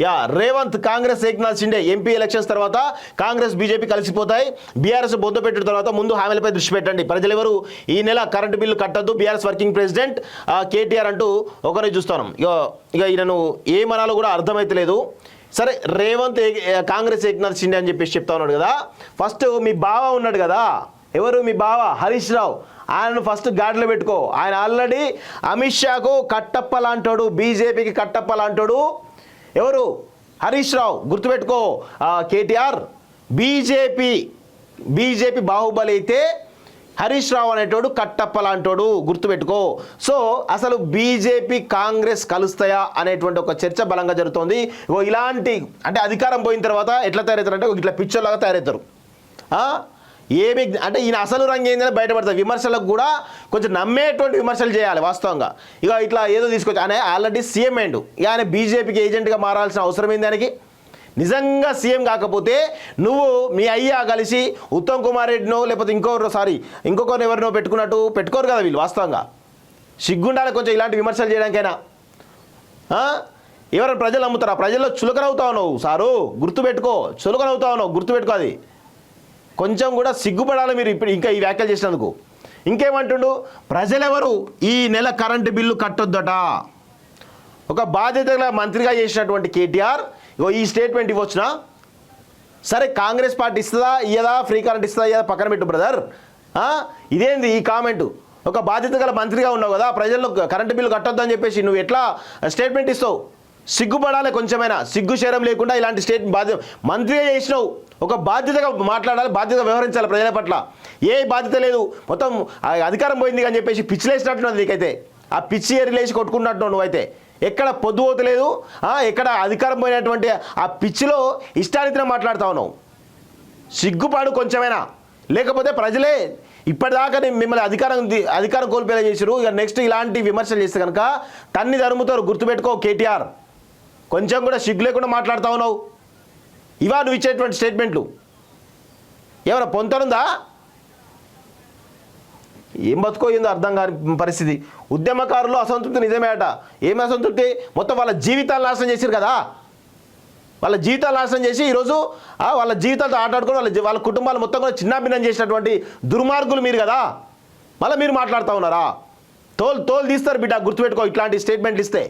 Yeah Revanth Congress Eknath Shinde MP elections తర్వాత Congress BJP కలిసిపోతాయి. BRS బొద్దు పెట్టిన తర్వాత ముందు హామీలపై దృష్టి పెట్టండి. ప్రజలు ఎవరు ఈ నెల కరెంటు బిల్లు కట్టద్దు. బీఆర్ఎస్ వర్కింగ్ ప్రెసిడెంట్ కేటీఆర్ అంటూ ఒకరే చూస్తాను. ఇక ఇక ఈయనను ఏమనాలో కూడా అర్థమైతలేదు. సరే రేవంత్ ఏ- కాంగ్రెస్ ఏక్నాథ్ షిండే అని చెప్పేసి చెప్తా ఉన్నాడు కదా. ఫస్ట్ మీ బావ ఉన్నాడు కదా. ఎవరు మీ బావ? హరీష్ రావు. ఆయనను ఫస్ట్ గాడిలో పెట్టుకో. ఆయన ఆల్రెడీ అమిత్ షాకు కట్టప్ప లాంటాడు బీజేపీకి కట్టప్ప లాంటాడు. ఎవరు? హరీష్ రావు. గుర్తుపెట్టుకో. కేటీఆర్ బీజేపీ బీజేపీ బాహుబలి అయితే హరీష్ రావు అనేటోడు కట్టప్ప లాంటోడు. గుర్తుపెట్టుకో. సో అసలు బీజేపీ కాంగ్రెస్ కలుస్తాయా అనేటువంటి ఒక చర్చ బలంగా జరుగుతోంది. ఇలాంటి అంటే అధికారం పోయిన తర్వాత ఎట్లా తయారవుతారు అంటే ఇట్లా పిక్చర్లాగా తయారవుతారు. ఆ? ఏమి అంటే ఈయన అసలు రంగు ఏంటంటే బయటపడతారు. విమర్శలకు కూడా కొంచెం నమ్మేటువంటి విమర్శలు చేయాలి వాస్తవంగా. ఇక ఇట్లా ఏదో తీసుకొచ్చి ఆయన ఆల్రెడీ సీఎం అయిండు. ఇక ఆయన బీజేపీకి ఏజెంట్గా మారాల్సిన అవసరం ఏంది దానికి నిజంగా సీఎం కాకపోతే నువ్వు మీ అయ్యా కలిసి ఉత్తమ్ కుమార్ రెడ్డినో లేకపోతే ఇంకొకరు సారీ ఇంకొకరు ఎవరినో పెట్టుకున్నట్టు పెట్టుకోరు కదా వీళ్ళు వాస్తవంగా. సిగ్గుండాలి కొంచెం ఇలాంటి విమర్శలు చేయడానికైనా. ఎవరైనా ప్రజలు నమ్ముతారా? ప్రజల్లో చులకనవుతా ఉన్నావు సారు. గుర్తుపెట్టుకో. చులకనవుతా ఉన్నావు గుర్తుపెట్టుకో అది. కొంచెం కూడా సిగ్గుపడాలి మీరు ఇప్పుడు ఇంకా ఈ వ్యాఖ్యలు చేసినందుకు. ఇంకేమంటుండు? ప్రజలెవరు ఈ నెల కరెంటు బిల్లు కట్టొద్దట. ఒక బాధ్యత గల మంత్రిగా చేసినటువంటి కేటీఆర్ ఇగో ఈ స్టేట్మెంట్ ఇవ్వచ్చునా? సరే కాంగ్రెస్ పార్టీ ఇస్తుందా ఇయ్యదా? ఫ్రీ కరెంట్ ఇస్తుందా ఇయ్యదా? పక్కన పెట్టు బ్రదర్. ఇదేంది ఈ కామెంటు? ఒక బాధ్యత గల మంత్రిగా ఉన్నావు కదా ప్రజల్లో కరెంటు బిల్లు కట్టొద్దని చెప్పేసి నువ్వు ఎట్లా స్టేట్మెంట్ ఇస్తావు? సిగ్గుపడాలి కొంచెమైనా. సిగ్గు శరం లేకుండా ఇలాంటి స్టేట్ బాధ్యత మంత్రిగా చేసినావు ఒక బాధ్యతగా మాట్లాడాలి బాధ్యతగా వ్యవహరించాలి ప్రజల పట్ల. ఏ బాధ్యత లేదు. మొత్తం ఆ అధికారం పోయింది అని చెప్పేసి పిచ్చిలేసినట్టున్నది నీకైతే. ఆ పిచ్చి ఎరిలేసి కొట్టుకున్నట్టు నువ్వైతే. ఎక్కడ పొద్దుపోతలేదు ఆ, ఎక్కడ అధికారం పోయినటువంటి ఆ పిచ్చిలో ఇష్టారీతిన మాట్లాడుతా ఉన్నావు. సిగ్గుపాడు కొంచెమైనా. లేకపోతే ప్రజలే ఇప్పటిదాకా నేను మిమ్మల్ని అధికారం అధికారం కోల్పోయేలా చేశారు ఇక నెక్స్ట్ ఇలాంటి విమర్శలు చేస్తే కనుక తన్ని తరుముతారు. గుర్తుపెట్టుకో కేటీఆర్. కొంచెం కూడా సిగ్గు లేకుండా మాట్లాడుతూ ఉన్నావు. ఇవా నువ్వు ఇచ్చేటువంటి స్టేట్మెంట్లు. ఏమైనా పొంతనుందా? ఏం బతుకోయిందో అర్థం కాని పరిస్థితి. ఉద్యమకారులు అసంతృప్తి నిజమే అట ఏం అసంతృప్తి? మొత్తం వాళ్ళ జీవితాలు నాశనం చేశారు కదా. వాళ్ళ జీవితాలు నాశనం చేసి ఈరోజు వాళ్ళ జీవితాలతో ఆటాడుకొని వాళ్ళ వాళ్ళ కుటుంబాలు మొత్తం కూడా చిన్నాభిన్నం చేసినటువంటి దుర్మార్గులు మీరు కదా. మళ్ళీ మీరు మాట్లాడుతూ ఉన్నారా? తోలు తోలు తీస్తారు బిడ్డ గుర్తుపెట్టుకో ఇట్లాంటి స్టేట్మెంట్లు ఇస్తే.